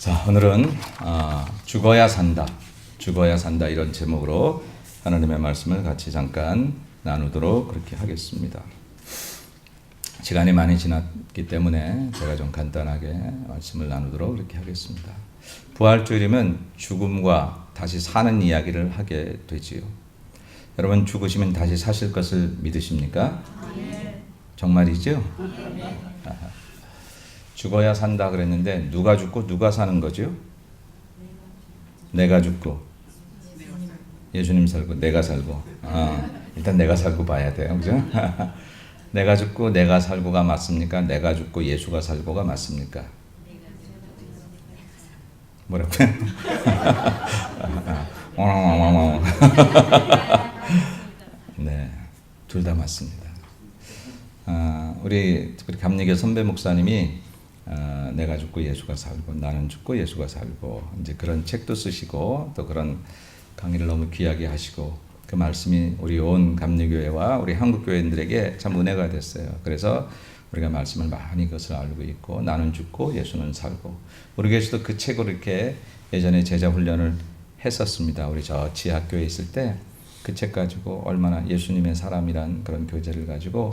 자, 오늘은 어, 죽어야 산다, 죽어야 산다 이런 제목으로 하나님의 말씀을 같이 잠깐 나누도록 그렇게 하겠습니다. 시간이 많이 지났기 때문에 제가 좀 간단하게 말씀을 나누도록 그렇게 하겠습니다. 부활주일이면 죽음과 다시 사는 이야기를 하게 되지요. 여러분 죽으시면 다시 사실 것을 믿으십니까? 정말이죠? 아하. 죽어야 산다 그랬는데 누가 죽고 누가 사는 거죠? 내가 죽고 예수님 살고 내가 살고 아, 일단 내가 살고 봐야 돼요, 그죠? 내가 죽고 내가 살고가 맞습니까? 내가 죽고 예수가 살고가 맞습니까? 뭐라고요? 네, 둘 다 맞습니다. 아, 우리 감리교 선배 목사님이 아, 내가 죽고 예수가 살고 나는 죽고 예수가 살고 이제 그런 책도 쓰시고 또 그런 강의를 너무 귀하게 하시고 그 말씀이 우리 온 감리교회와 우리 한국 교회인들에게 참 은혜가 됐어요. 그래서 우리가 말씀을 많이 그것을 알고 있고 나는 죽고 예수는 살고 우리 교회에서도 그 책으로 이렇게 예전에 제자 훈련을 했었습니다. 우리 저 지하교에 있을 때 그 책 가지고 얼마나 예수님의 사람이란 그런 교재를 가지고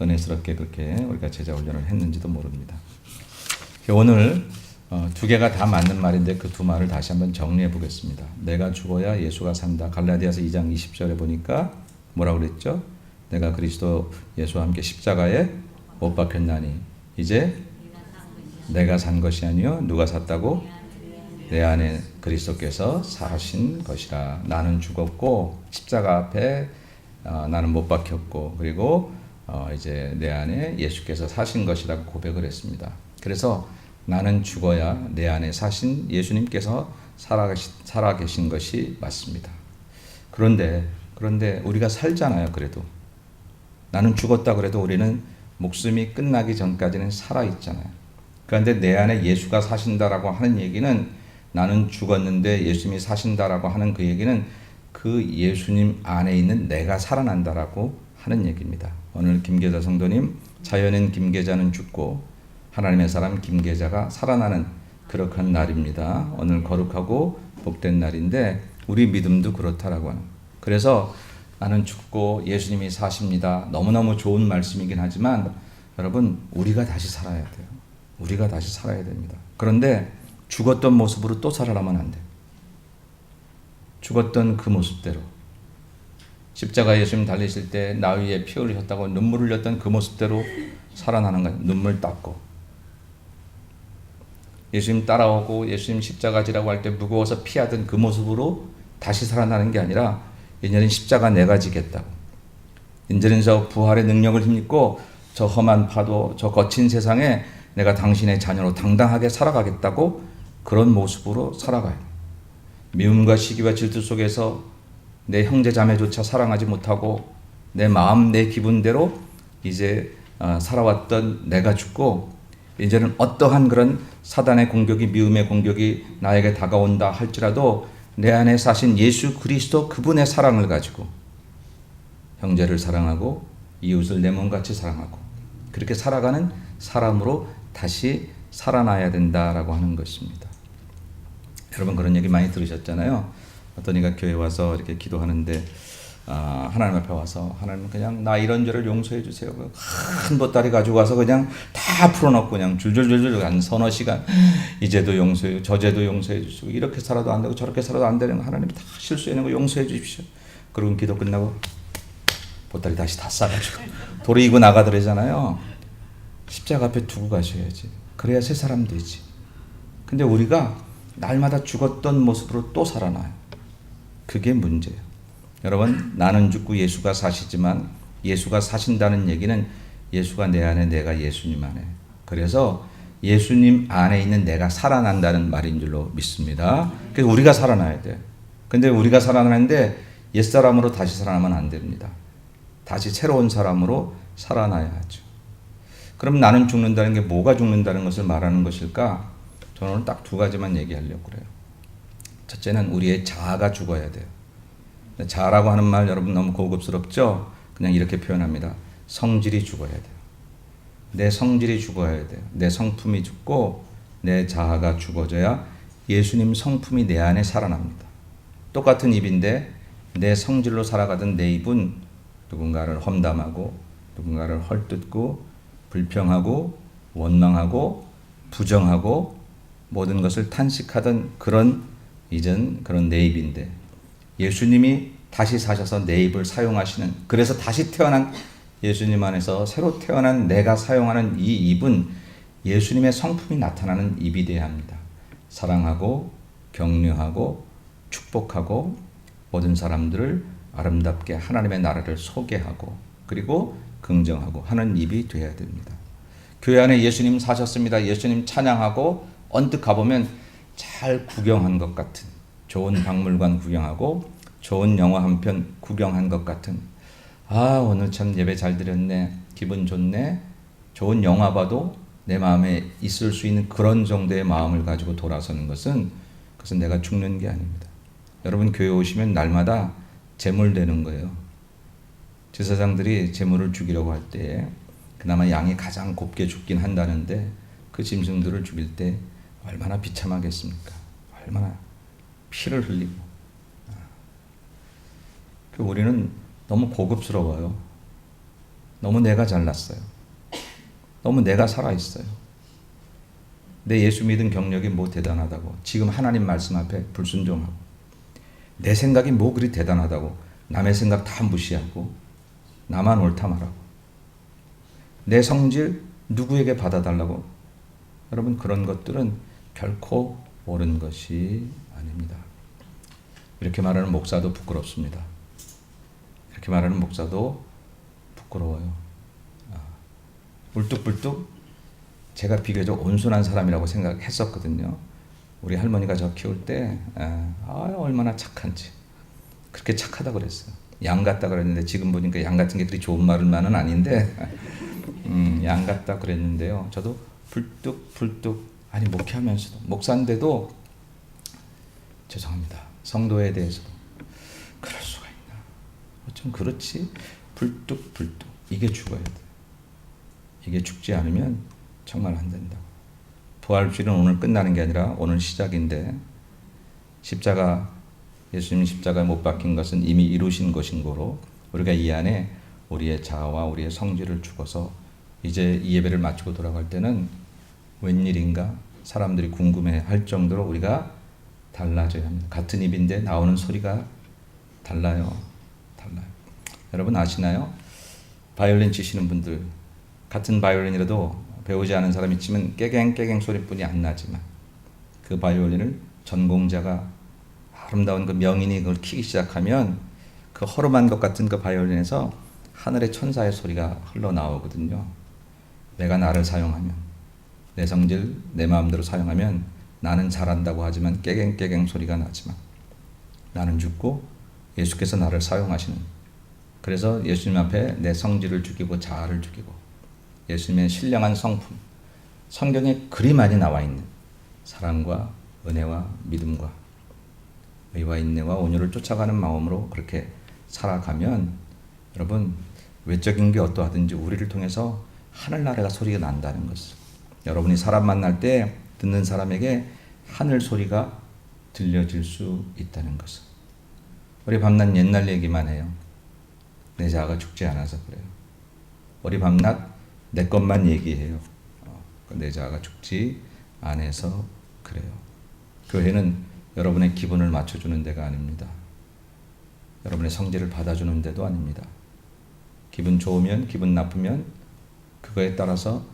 은혜스럽게 그렇게 우리가 제자 훈련을 했는지도 모릅니다. 오늘 어, 두 개가 다 맞는 말인데 그 두 말을 다시 한번 정리해 보겠습니다. 내가 죽어야 예수가 산다. 갈라디아서 2장 20절에 보니까 뭐라고 그랬죠? 내가 그리스도 예수와 함께 십자가에 못 박혔나니 이제 내가 산 것이 아니요 누가 샀다고 내 안에 그리스도께서 사신 것이라 나는 죽었고 십자가 앞에 어, 나는 못 박혔고 그리고 어, 이제 내 안에 예수께서 사신 것이라고 고백을 했습니다. 그래서 나는 죽어야 내 안에 사신 예수님께서 살아계신, 살아계신 것이 맞습니다. 그런데 그런데 우리가 살잖아요. 그래도 나는 죽었다 그래도 우리는 목숨이 끝나기 전까지는 살아 있잖아요. 그런데 내 안에 예수가 사신다라고 하는 얘기는 나는 죽었는데 예수님이 사신다라고 하는 그 얘기는 그 예수님 안에 있는 내가 살아난다라고 하는 얘기입니다. 오늘 김계자 성도님 자연인 김계자는 죽고 하나님의 사람 김계자가 살아나는 그렇한 날입니다. 오늘 거룩하고 복된 날인데 우리 믿음도 그렇다라고 하는. 그래서 나는 죽고 예수님이 사십니다. 너무너무 좋은 말씀이긴 하지만 여러분 우리가 다시 살아야 돼요. 우리가 다시 살아야 됩니다. 그런데 죽었던 모습으로 또 살아나면 안 돼. 죽었던 그 모습대로 십자가 예수님 달리실 때 나 위에 피 흘리셨다고 눈물 흘렸던 그 모습대로 살아나는 거예요. 눈물 닦고 예수님 따라오고 예수님 십자가 지라고 할 때 무거워서 피하던 그 모습으로 다시 살아나는 게 아니라 이제는 십자가 내가 지겠다고 이제는 저 부활의 능력을 힘입고 저 험한 파도 저 거친 세상에 내가 당신의 자녀로 당당하게 살아가겠다고 그런 모습으로 살아가요. 미움과 시기와 질투 속에서 내 형제 자매조차 사랑하지 못하고 내 마음 내 기분대로 이제 어, 살아왔던 내가 죽고 이제는 어떠한 그런 사단의 공격이 미움의 공격이 나에게 다가온다 할지라도 내 안에 사신 예수 그리스도 그분의 사랑을 가지고 형제를 사랑하고 이웃을 내 몸같이 사랑하고 그렇게 살아가는 사람으로 다시 살아나야 된다라고 하는 것입니다. 여러분 그런 얘기 많이 들으셨잖아요. 어떤 이가 교회 와서 이렇게 기도하는데 아, 하나님 앞에 와서 하나님 그냥 나 이런 죄를 용서해 주세요. 큰 보따리 가지고 와서 그냥 다 풀어놓고 그냥 줄줄줄줄 한 서너 시간 이제도 용서해 저제도 용서해 주시고 이렇게 살아도 안 되고 저렇게 살아도 안 되는 거 하나님 다 실수하는 거 용서해 주십시오. 그리고 기도 끝나고 보따리 다시 다 싸가지고 도리이고 나가더래잖아요. 십자가 앞에 두고 가셔야지. 그래야 새 사람 되지. 근데 우리가 날마다 죽었던 모습으로 또 살아나요. 그게 문제예요. 여러분, 나는 죽고 예수가 사시지만 예수가 사신다는 얘기는 예수가 내 안에 내가 예수님 안에. 그래서 예수님 안에 있는 내가 살아난다는 말인 줄로 믿습니다. 그래서 우리가 살아나야 돼. 근데 우리가 살아나는데 옛사람으로 다시 살아나면 안 됩니다. 다시 새로운 사람으로 살아나야 하죠. 그럼 나는 죽는다는 게 뭐가 죽는다는 것을 말하는 것일까? 저는 딱 두 가지만 얘기하려고 그래요. 첫째는 우리의 자아가 죽어야 돼요. 자아라고 하는 말 여러분 너무 고급스럽죠? 그냥 이렇게 표현합니다. 성질이 죽어야 돼요. 내 성질이 죽어야 돼요. 내 성품이 죽고 내 자아가 죽어져야 예수님 성품이 내 안에 살아납니다. 똑같은 입인데 내 성질로 살아가던 내 입은 누군가를 험담하고 누군가를 헐뜯고 불평하고 원망하고 부정하고 모든 것을 탄식하던 그런 이전 그런 내 입인데 예수님이 다시 사셔서 내 입을 사용하시는 그래서 다시 태어난 예수님 안에서 새로 태어난 내가 사용하는 이 입은 예수님의 성품이 나타나는 입이 되어야 합니다. 사랑하고 격려하고 축복하고 모든 사람들을 아름답게 하나님의 나라를 소개하고 그리고 긍정하고 하는 입이 되어야 됩니다. 교회 안에 예수님 사셨습니다. 예수님 찬양하고 언뜻 가보면 잘 구경한 것 같은 좋은 박물관 구경하고 좋은 영화 한 편 구경한 것 같은 아 오늘 참 예배 잘 드렸네 기분 좋네 좋은 영화 봐도 내 마음에 있을 수 있는 그런 정도의 마음을 가지고 돌아서는 것은 그것은 내가 죽는 게 아닙니다. 여러분 교회 오시면 날마다 재물 되는 거예요. 제사장들이 재물을 죽이려고 할때 그나마 양이 가장 곱게 죽긴 한다는데 그 짐승들을 죽일 때 얼마나 비참하겠습니까? 얼마나 피를 흘리고 그 우리는 너무 고급스러워요. 너무 내가 잘났어요. 너무 내가 살아있어요. 내 예수 믿은 경력이 뭐 대단하다고. 지금 하나님 말씀 앞에 불순종하고. 내 생각이 뭐 그리 대단하다고. 남의 생각 다 무시하고. 나만 옳다 말하고. 내 성질 누구에게 받아달라고. 여러분, 그런 것들은 결코 옳은 것이 아닙니다. 이렇게 말하는 목사도 부끄럽습니다. 이렇게 말하는 목사도 부끄러워요. 아, 울뚝불뚝 제가 비교적 온순한 사람이라고 생각했었거든요. 우리 할머니가 저 키울 때, 아, 아, 얼마나 착한지. 그렇게 착하다 그랬어요. 양 같다 그랬는데 지금 보니까 양 같은 게 그리 좋은 말은만은 아닌데, 음, 양 같다 그랬는데요. 저도 불뚝불뚝, 아니, 목회하면서도, 목사인데도 죄송합니다. 성도에 대해서도 그럴 수가 있나. 좀 그렇지. 불뚝불뚝. 이게 죽어야 돼. 이게 죽지 않으면 정말 안 된다. 부활주일은 오늘 끝나는 게 아니라 오늘 시작인데 십자가 예수님 십자가에 못 박힌 것은 이미 이루신 것인 거로 우리가 이 안에 우리의 자아와 우리의 성질을 죽어서 이제 이 예배를 마치고 돌아갈 때는 웬일인가 사람들이 궁금해 할 정도로 우리가 달라져야 합니다. 같은 입인데 나오는 소리가 달라요. 달라요. 여러분 아시나요? 바이올린 치시는 분들 같은 바이올린이라도 배우지 않은 사람이 치면 깨갱 깨갱 소리뿐이 안 나지만 그 바이올린을 전공자가 아름다운 그 명인이 그걸 키기 시작하면 그 허름한 것 같은 그 바이올린에서 하늘의 천사의 소리가 흘러나오거든요. 내가 나를 사용하면 내 성질 내 마음대로 사용하면 나는 잘한다고 하지만 깨갱 깨갱 소리가 나지만 나는 죽고 예수께서 나를 사용하시는. 그래서 예수님 앞에 내 성질을 죽이고 자아를 죽이고 예수님의 신령한 성품 성경에 그리 많이 나와 있는 사랑과 은혜와 믿음과 의와 인내와 온유를 쫓아가는 마음으로 그렇게 살아가면 여러분 외적인 게 어떠하든지 우리를 통해서 하늘나라가 소리가 난다는 것을 여러분이 사람 만날 때 듣는 사람에게 하늘 소리가 들려질 수 있다는 것을 우리 밤낮 옛날 얘기만 해요. 내 자아가 죽지 않아서 그래요. 우리 밤낮 내 것만 얘기해요. 어, 내 자아가 죽지 않아서 그래요. 교회는 여러분의 기분을 맞춰주는 데가 아닙니다. 여러분의 성질을 받아주는 데도 아닙니다. 기분 좋으면, 기분 나쁘면 그거에 따라서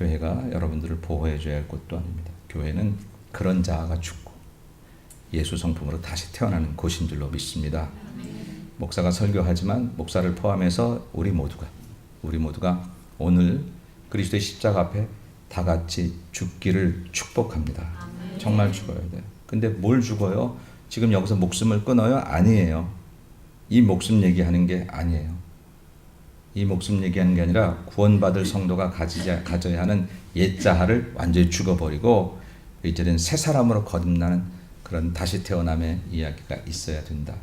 교회가 여러분들을 보호해 줘야 할 것도 아닙니다. 교회는 그런 자아가 죽고 예수 성품으로 다시 태어나는 곳인 줄로 믿습니다. 목사가 설교하지만 목사를 포함해서 우리 모두가 우리 모두가 오늘 그리스도의 십자가 앞에 다 같이 죽기를 축복합니다. 정말 죽어야 돼. 근데 뭘 죽어요? 지금 여기서 목숨을 끊어요? 아니에요. 이 목숨 얘기하는 게 아니에요. 이 목숨 얘기하는 게 아니라 구원받을 성도가 가지자, 가져야 하는 옛자아를 완전히 죽어버리고 이제는 새 사람으로 거듭나는 그런 다시 태어남의 이야기가 있어야 된다.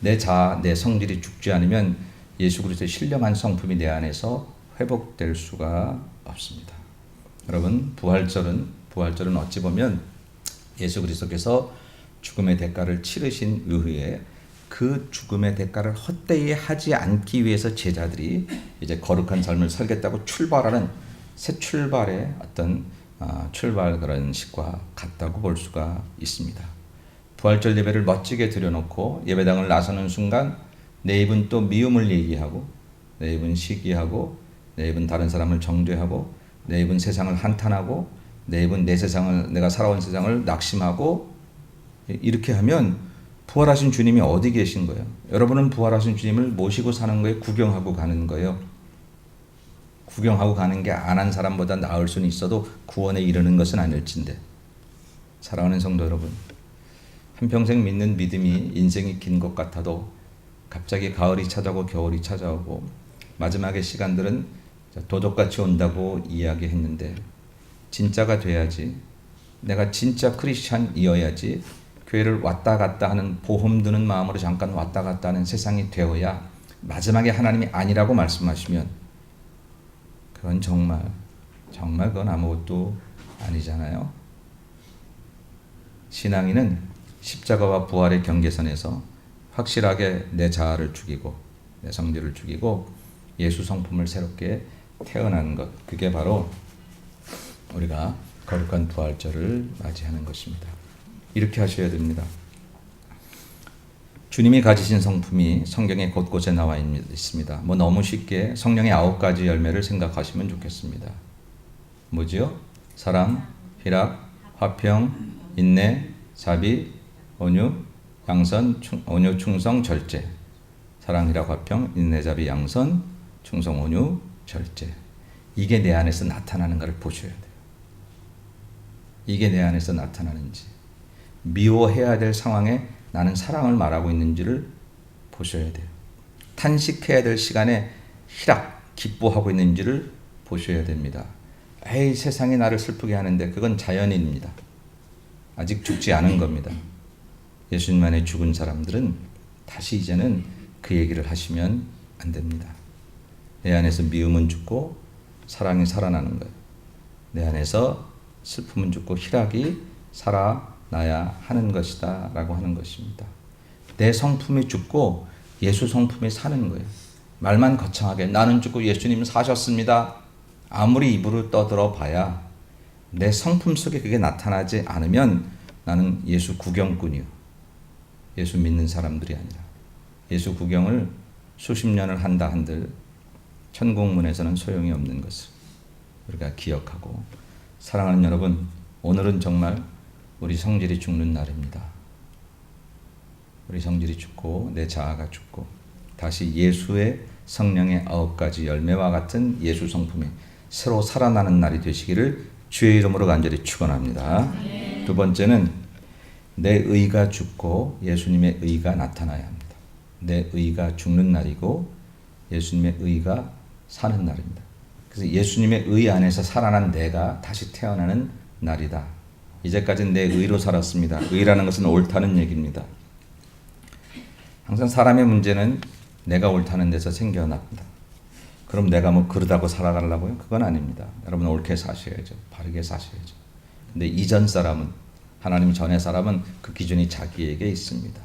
내 자아, 내 성질이 죽지 않으면 예수 그리스도의 신령한 성품이 내 안에서 회복될 수가 없습니다. 여러분 부활절은 부활절은 어찌 보면 예수 그리스도께서 죽음의 대가를 치르신 이후에 그 죽음의 대가를 헛되이 하지 않기 위해서 제자들이 이제 거룩한 삶을 살겠다고 출발하는 새 출발의 어떤 어, 출발 그런 식과 같다고 볼 수가 있습니다. 부활절 예배를 멋지게 드려놓고 예배당을 나서는 순간 내 입은 또 미움을 얘기하고 내 입은 시기하고 내 입은 다른 사람을 정죄하고 내 입은 세상을 한탄하고 내 입은 내 세상을 내가 살아온 세상을 낙심하고 이렇게 하면 부활하신 주님이 어디 계신 거예요? 여러분은 부활하신 주님을 모시고 사는 거에 구경하고 가는 거예요. 구경하고 가는 게 안 한 사람보다 나을 수는 있어도 구원에 이르는 것은 아닐진데. 사랑하는 성도 여러분, 한평생 믿는 믿음이 인생이 긴 것 같아도 갑자기 가을이 찾아오고 겨울이 찾아오고 마지막의 시간들은 도적같이 온다고 이야기했는데 진짜가 돼야지 내가 진짜 크리스찬이어야지 교회를 왔다 갔다 하는 보험 드는 마음으로 잠깐 왔다 갔다 하는 세상이 되어야 마지막에 하나님이 아니라고 말씀하시면 그건 정말 정말 그건 아무것도 아니잖아요. 신앙인은 십자가와 부활의 경계선에서 확실하게 내 자아를 죽이고 내 성질을 죽이고 예수 성품을 새롭게 태어나는 것 그게 바로 우리가 거룩한 부활절을 맞이하는 것입니다. 이렇게 하셔야 됩니다. 주님이 가지신 성품이 성경에 곳곳에 나와 있습니다. 뭐 너무 쉽게 성령의 아홉 가지 열매를 생각하시면 좋겠습니다. 뭐지요? 사랑, 희락, 화평, 인내, 자비, 온유, 양선, 충, 온유, 충성, 절제. 사랑, 희락, 화평, 인내, 자비, 양선, 충성, 온유, 절제. 이게 내 안에서 나타나는 것을 보셔야 돼요. 이게 내 안에서 나타나는지. 미워해야 될 상황에 나는 사랑을 말하고 있는지를 보셔야 돼요. 탄식해야 될 시간에 희락, 기뻐하고 있는지를 보셔야 됩니다. 에이, 세상이 나를 슬프게 하는데 그건 자연인입니다. 아직 죽지 않은 겁니다. 예수님 안에 죽은 사람들은 다시 이제는 그 얘기를 하시면 안 됩니다. 내 안에서 미움은 죽고 사랑이 살아나는 거예요. 내 안에서 슬픔은 죽고 희락이 살아 나야 하는 것이다 라고 하는 것입니다. 내 성품이 죽고 예수 성품이 사는 거예요. 말만 거창하게 나는 죽고 예수님 사셨습니다. 아무리 입으로 떠들어 봐야 내 성품 속에 그게 나타나지 않으면 나는 예수 구경꾼이요. 예수 믿는 사람들이 아니라 예수 구경을 수십 년을 한다 한들 천국문에서는 소용이 없는 것을 우리가 기억하고 사랑하는 여러분 오늘은 정말 우리 성질이 죽는 날입니다. 우리 성질이 죽고 내 자아가 죽고 다시 예수의 성령의 아홉 가지 열매와 같은 예수 성품이 새로 살아나는 날이 되시기를 주의 이름으로 간절히 축원합니다. 두 번째는 내 의가 죽고 예수님의 의가 나타나야 합니다. 내 의가 죽는 날이고 예수님의 의가 사는 날입니다. 그래서 예수님의 의 안에서 살아난 내가 다시 태어나는 날이다. 이제까지는 내 의로 살았습니다. 의라는 것은 옳다는 얘기입니다. 항상 사람의 문제는 내가 옳다는 데서 생겨납니다. 그럼 내가 뭐 그러다고 살아가려고요? 그건 아닙니다. 여러분 옳게 사셔야죠. 바르게 사셔야죠. 근데 이전 사람은 하나님 전의 사람은 그 기준이 자기에게 있습니다.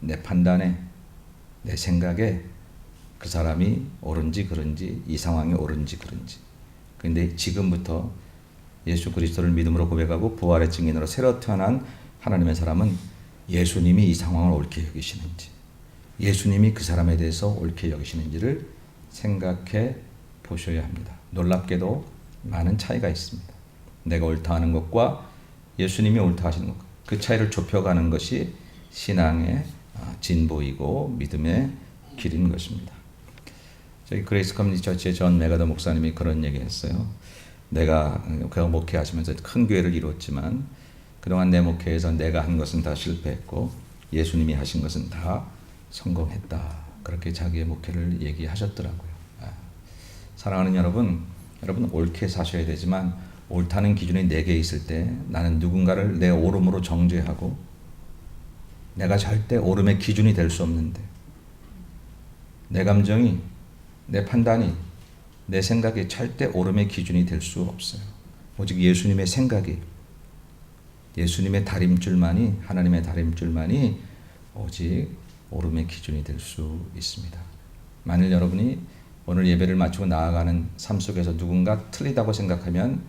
내 판단에 내 생각에 그 사람이 옳은지 그른지 이 상황이 옳은지 그른지. 근데 지금부터 예수 그리스도를 믿음으로 고백하고 부활의 증인으로 새로 태어난 하나님의 사람은 예수님이 이 상황을 옳게 여기시는지 예수님이 그 사람에 대해서 옳게 여기시는지를 생각해 보셔야 합니다. 놀랍게도 많은 차이가 있습니다. 내가 옳다 하는 것과 예수님이 옳다 하시는 것. 그 차이를 좁혀가는 것이 신앙의 아, 진보이고 믿음의 길인 것입니다. 저희 그레이스 커뮤니티 처치의 전 메가더 목사님이 그런 얘기 했어요. 내가 그가 목회 하시면서 큰 교회를 이뤘지만 그동안 내 목회에서 내가 한 것은 다 실패했고 예수님이 하신 것은 다 성공했다. 그렇게 자기의 목회를 얘기하셨더라고요. 아, 사랑하는 여러분, 여러분 옳게 사셔야 되지만 옳다는 기준이 내게 있을 때 나는 누군가를 내 옳음으로 정죄하고 내가 절대 옳음의 기준이 될 수 없는데 내 감정이 내 판단이 내 생각이 절대 옳음의 기준이 될 수 없어요. 오직 예수님의 생각이 예수님의 다림줄만이 하나님의 다림줄만이 오직 오름의 기준이 될 수 있습니다. 만일 여러분이 오늘 예배를 마치고 나아가는 삶 속에서 누군가 틀리다고 생각하면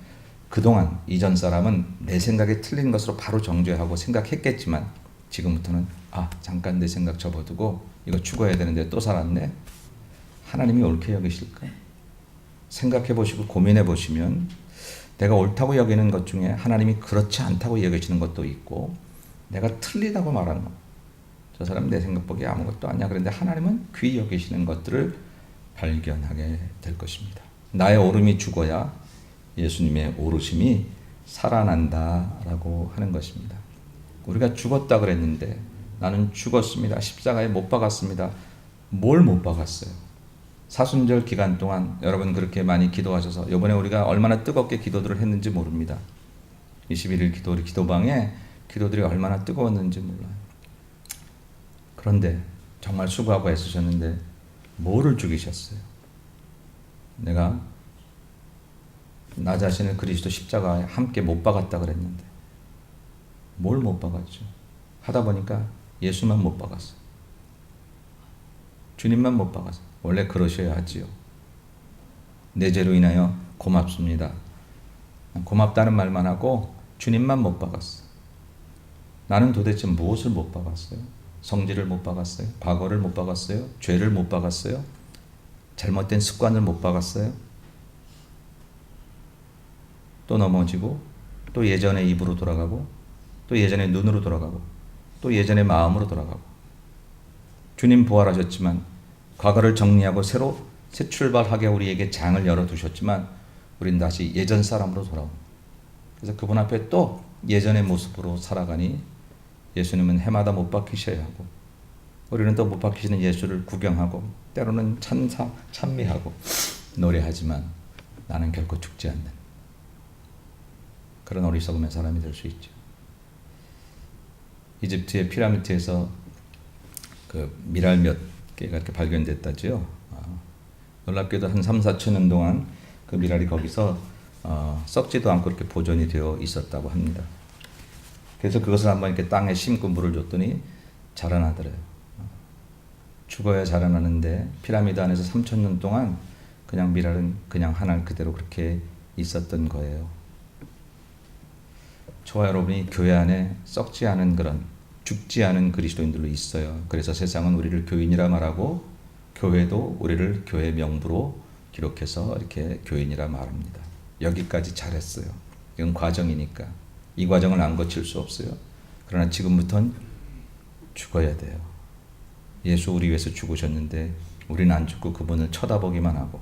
그동안 이전 사람은 내 생각이 틀린 것으로 바로 정죄하고 생각했겠지만 지금부터는 아 잠깐 내 생각 접어두고 이거 죽어야 되는데 또 살았네 하나님이 옳게 여기실까 생각해 보시고 고민해 보시면 내가 옳다고 여기는 것 중에 하나님이 그렇지 않다고 여기시는 것도 있고 내가 틀리다고 말하는 것. 저 사람 내 생각 보기에 아무것도 아니야. 그런데 하나님은 귀히 여기시는 것들을 발견하게 될 것입니다. 나의 오름이 죽어야 예수님의 오르심이 살아난다라고 하는 것입니다. 우리가 죽었다 그랬는데 나는 죽었습니다. 십자가에 못 박았습니다. 뭘 못 박았어요? 사순절 기간 동안 여러분 그렇게 많이 기도하셔서 이번에 우리가 얼마나 뜨겁게 기도들을 했는지 모릅니다. 21일 기도 우리 기도방에 기도들이 얼마나 뜨거웠는지 몰라요. 그런데 정말 수고하고 애쓰셨는데 뭐를 죽이셨어요? 내가 나 자신을 그리스도 십자가에 함께 못 박았다 그랬는데 뭘 못 박았죠? 하다 보니까 예수만 못 박았어. 주님만 못 박았어. 원래 그러셔야 하지요. 내 죄로 인하여 고맙습니다. 고맙다는 말만 하고 주님만 못 박았어. 나는 도대체 무엇을 못 박았어요? 성질을 못 박았어요? 과거를 못 박았어요? 죄를 못 박았어요? 잘못된 습관을 못 박았어요? 또 넘어지고 또 예전의 입으로 돌아가고 또 예전의 눈으로 돌아가고 또 예전의 마음으로 돌아가고 주님 부활하셨지만 과거를 정리하고 새로 새 출발하게 우리에게 장을 열어 두셨지만 우린 다시 예전 사람으로 돌아옵니다. 그래서 그분 앞에 또 예전의 모습으로 살아가니 예수님은 해마다 못 박히셔야 하고 우리는 또 못 박히시는 예수를 구경하고 때로는 찬사 찬미하고 노래하지만 나는 결코 죽지 않는 그런 어리석음의 사람이 될 수 있죠. 이집트의 피라미드에서 그 미랄 몇 개가 이렇게 발견됐다지요. 아, 놀랍게도 한 3, 4천 년 동안 그 미랄이 거기서 어, 썩지도 않고 이렇게 보존이 되어 있었다고 합니다. 그래서 그것을 한번 이렇게 땅에 심고 물을 줬더니 자라나더래요. 죽어야 자라나는데 피라미드 안에서 3천 년 동안 그냥 미랄은 그냥 하늘 그대로 그렇게 있었던 거예요. 저와 여러분이 교회 안에 썩지 않은 그런 죽지 않은 그리스도인들로 있어요. 그래서 세상은 우리를 교인이라 말하고 교회도 우리를 교회 명부로 기록해서 이렇게 교인이라 말합니다. 여기까지 잘했어요. 이건 과정이니까 이 과정을 안 거칠 수 없어요. 그러나 지금부터는 죽어야 돼요. 예수 우리 위해서 죽으셨는데 우리는 안 죽고 그분을 쳐다보기만 하고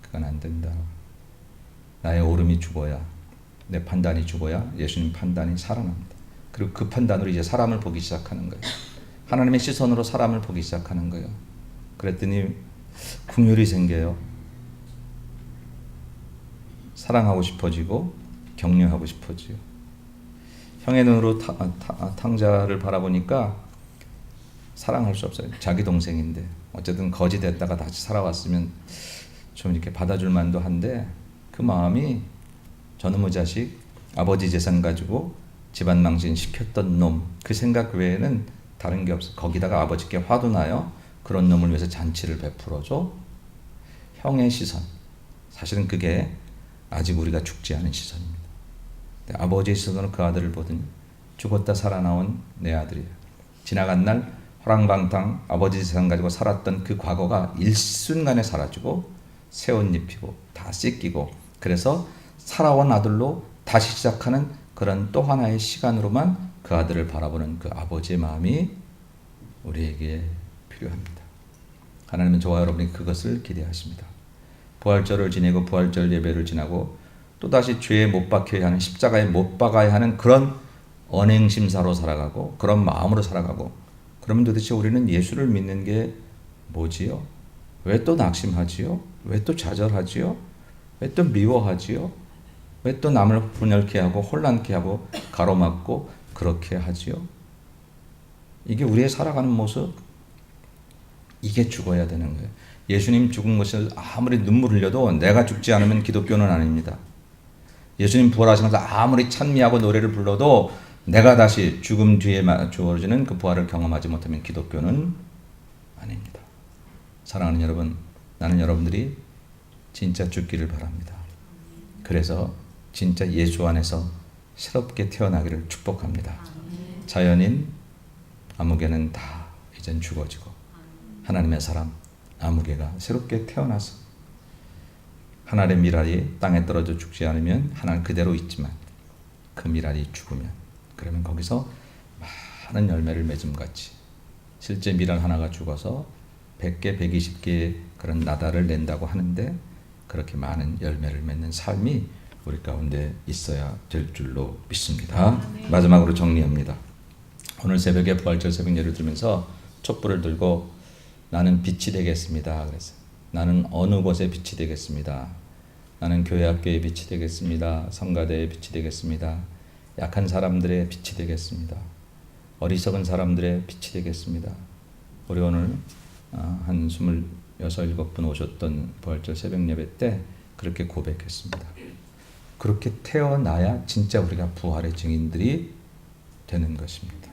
그건 안 된다. 나의 오름이 죽어야 내 판단이 죽어야 예수님 판단이 살아납니다. 그리고 그 판단으로 이제 사람을 보기 시작하는 거예요. 하나님의 시선으로 사람을 보기 시작하는 거예요. 그랬더니 긍휼이 생겨요. 사랑하고 싶어지고 격려하고 싶어지요. 형의 눈으로 타, 타, 탕자를 바라보니까 사랑할 수 없어요. 자기 동생인데 어쨌든 거지 됐다가 다시 살아왔으면 좀 이렇게 받아줄 만도 한데 그 마음이 저놈의 자식 아버지 재산 가지고 집안 망신 시켰던 놈 그 생각 외에는 다른 게 없어. 거기다가 아버지께 화도 나요. 그런 놈을 위해서 잔치를 베풀어줘. 형의 시선. 사실은 그게 아직 우리가 죽지 않은 시선입니다. 아버지의 시선으로 그 아들을 보더니 죽었다 살아나온 내 아들이에요. 지나간 날 호랑방탕 아버지 재산 가지고 살았던 그 과거가 일순간에 사라지고 새 옷 입히고 다 씻기고 그래서 살아온 아들로 다시 시작하는 그런 또 하나의 시간으로만 그 아들을 바라보는 그 아버지의 마음이 우리에게 필요합니다. 하나님은 저와 여러분이 그것을 기대하십니다. 부활절을 지내고 부활절 예배를 지나고 또다시 죄에 못 박혀야 하는 십자가에 못 박아야 하는 그런 언행심사로 살아가고 그런 마음으로 살아가고 그러면 도대체 우리는 예수를 믿는 게 뭐지요? 왜 또 낙심하지요? 왜 또 좌절하지요? 왜 또 미워하지요? 왜 또 남을 분열케 하고 혼란케 하고 가로막고 그렇게 하지요? 이게 우리의 살아가는 모습 이게 죽어야 되는 거예요. 예수님 죽은 것을 아무리 눈물 흘려도 내가 죽지 않으면 기독교는 아닙니다. 예수님 부활하시면서 아무리 찬미하고 노래를 불러도 내가 다시 죽음 뒤에 마- 주어지는 그 부활을 경험하지 못하면 기독교는 아닙니다. 사랑하는 여러분, 나는 여러분들이 진짜 죽기를 바랍니다. 그래서 진짜 예수 안에서 새롭게 태어나기를 축복합니다. 자연인 아무개는 다 이젠 죽어지고 하나님의 사람 아무개가 새롭게 태어나서 하나님의 미랄이 땅에 떨어져 죽지 않으면 하나는 그대로 있지만 그 미랄이 죽으면 그러면 거기서 많은 열매를 맺음 같이 실제 미랄 하나가 죽어서 100개, 120개의 그런 나달을 낸다고 하는데 그렇게 많은 열매를 맺는 삶이 우리 가운데 있어야 될 줄로 믿습니다. 마지막으로 정리합니다. 오늘 새벽에 부활절 새벽 예를 들면서 촛불을 들고 나는 빛이 되겠습니다. 그래서 나는 어느 곳에 빛이 되겠습니다. 나는 교회 학교의 빛이 되겠습니다. 성가대의 빛이 되겠습니다. 약한 사람들의 빛이 되겠습니다. 어리석은 사람들의 빛이 되겠습니다. 우리 오늘 아, 한 스물여섯 일곱 분 오셨던 부활절 새벽 예배 때 그렇게 고백했습니다. 그렇게 태어나야 진짜 우리가 부활의 증인들이 되는 것입니다.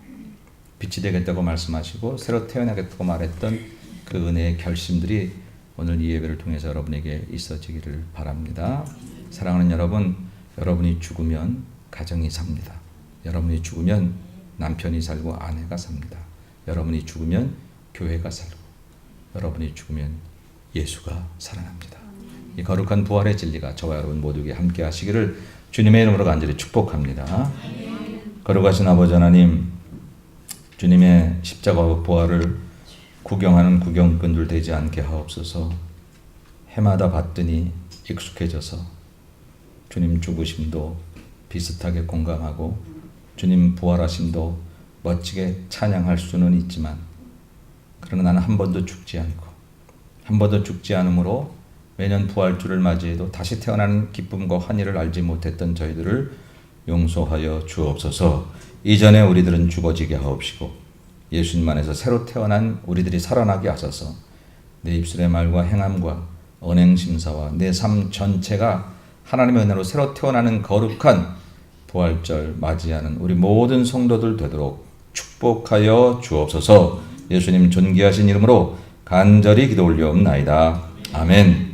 빛이 되겠다고 말씀하시고 새로 태어나겠다고 말했던 그 은혜의 결심들이 오늘 이 예배를 통해서 여러분에게 있어지기를 바랍니다. 사랑하는 여러분, 여러분이 죽으면 가정이 삽니다. 여러분이 죽으면 남편이 살고 아내가 삽니다. 여러분이 죽으면 교회가 살고 여러분이 죽으면 예수가 살아납니다. 이 거룩한 부활의 진리가 저와 여러분 모두에게 함께 하시기를 주님의 이름으로 간절히 축복합니다. 거룩하신 아버지 하나님, 주님의 십자가와 부활을 구경하는 구경꾼들 되지 않게 하옵소서. 해마다 봤더니 익숙해져서 주님 죽으심도 비슷하게 공감하고 주님 부활하심도 멋지게 찬양할 수는 있지만 그러나 나는 한 번도 죽지 않고 한 번도 죽지 않으므로 매년 부활주를 맞이해도 다시 태어나는 기쁨과 환희를 알지 못했던 저희들을 용서하여 주옵소서. 이전에 우리들은 죽어지게 하옵시고 예수님 안에서 새로 태어난 우리들이 살아나게 하소서. 내 입술의 말과 행함과 언행 심사와 내 삶 전체가 하나님의 은혜로 새로 태어나는 거룩한 부활절 맞이하는 우리 모든 성도들 되도록 축복하여 주옵소서. 예수님 존귀하신 이름으로 간절히 기도 올리옵나이다. 아멘.